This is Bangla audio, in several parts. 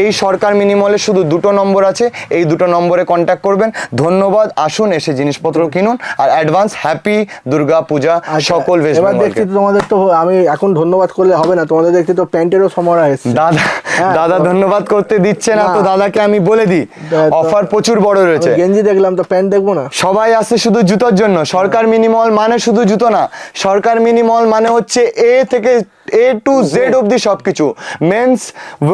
এই সরকার মিনিমলে শুধু দুটো নম্বর আছে এই দুটো নম্বরে কন্ট্যাক্ট করবেন। ধন্যবাদ আসুন এসে জিনিসপত্র কিনুন আর অ্যাডভান্স হ্যাপি দুর্গা পূজা সকল আচ্ছা, এবার দেখছি তো তোমাদের তো আমি এখন ধন্যবাদ করলে হবে না তোমাদের দেখছি তো প্যান্টেরও সমরা এসছে। দাদা হ্যাঁ, দাদা ধন্যবাদ করতে দিচ্ছে না তো দাদাকে আমি বলে দিই অফার প্রচুর বড় রয়েছে। গেঞ্জি দেখলাম তো প্যান্ট দেখব না? সবাই আসে শুধু জুতোর জন্য সরকার মিনিমল মানে শুধু জুতো না সরকার মিনিমল মানে হচ্ছে এ থেকে এ টু জেড অবধি সব কিছু মেন্স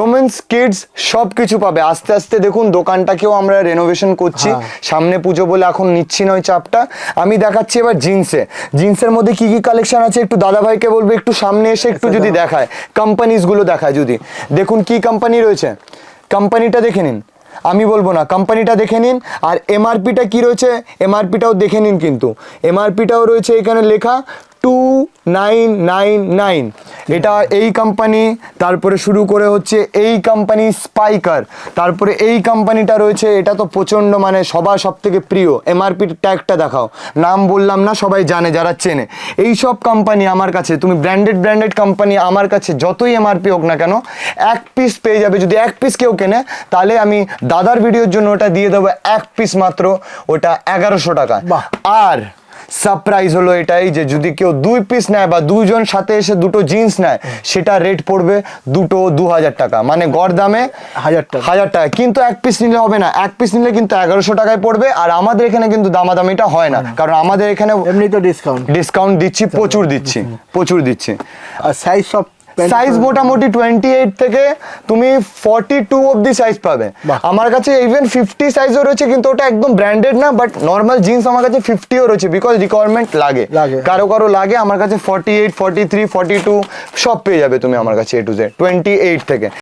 উমেন্স কিডস সব কিছু পাবে। আস্তে আস্তে দেখুন দোকানটাকেও আমরা রেনোভেশন করছি। হ্যাঁ। সামনে পুজো বলে এখন নিচ্ছি না ওই চাপটা। আমি দেখাচ্ছি এবার জিন্সে জিন্সের মধ্যে কি কি কালেকশন আছে একটু দাদা ভাইকে বলব একটু সামনে এসে একটু যদি দেখায়। কোম্পানিজগুলো দেখায় যদি। দেখুন কি কোম্পানি রয়েছে। কোম্পানিটা দেখে নিন। আমি বলব না কোম্পানিটা দেখে নিন। আর এমআরপিটা কি রয়েছে? এমআরপিটাও দেখে নিন কিন্তু। এমআরপিটাও রয়েছে এখানে লেখা টু নাইন নাইন নাইন এটা এই কোম্পানি তারপরে শুরু করে হচ্ছে এই কোম্পানি স্পাইকার তারপরে এই কোম্পানিটা রয়েছে এটা তো প্রচণ্ড মানে সবার সব থেকে প্রিয় এমআরপি ট্যাগটা দেখাও। নাম বললাম না সবাই জানে যারা চেনে। এই সব কোম্পানি আমার কাছে তুমি ব্র্যান্ডেড ব্র্যান্ডেড কোম্পানি আমার কাছে যতই এমআরপি হোক না কেন এক পিস পেয়ে যাবে। যদি এক পিস কেউ কেনে তাহলে আমি দাদার ভিডিওর জন্য ওটা দিয়ে দেবো এক পিস মাত্র ওটা এগারোশো টাকা। আর সারপ্রাইজ হলো এটাই যে যদি কেউ দুই পিস নেয় বা দুইজন সাথে এসে দুটো জিন্স নেয় সেটা রেট পড়বে দুটো দু হাজার টাকা। মানে গড় দামে হাজার টাকা। হাজার টাকা। কিন্তু এক পিস নিলে হবে না। এক পিস নিলে কিন্তু এগারোশো টাকায় পড়বে আর আমাদের এখানে কিন্তু দামাদামিটা হয় না। কারণ আমাদের এখানে এমনি তো ডিসকাউন্ট ডিসকাউন্ট দিচ্ছি প্রচুর দিচ্ছি প্রচুর দিচ্ছি। আর সাইজ সব সাইজ মোটামুটি টোয়েন্টি এইট থেকে তুমি ফর্টি টু অব্দি সাইজ পাবে আমার কাছে ইভেন ফিফটি সাইজও রয়েছে কিন্তু ওটা একদম ব্র্যান্ডেড না বাট নর্মাল জিন্স আমার কাছে ফিফটিও রয়েছে বিকজ রিকোয়ারমেন্ট লাগে। কারও কারও লাগে আমার কাছে forty eight forty three forty two সব পেয়ে যাবে তুমি আমার কাছে A to Z twenty eight থেকে।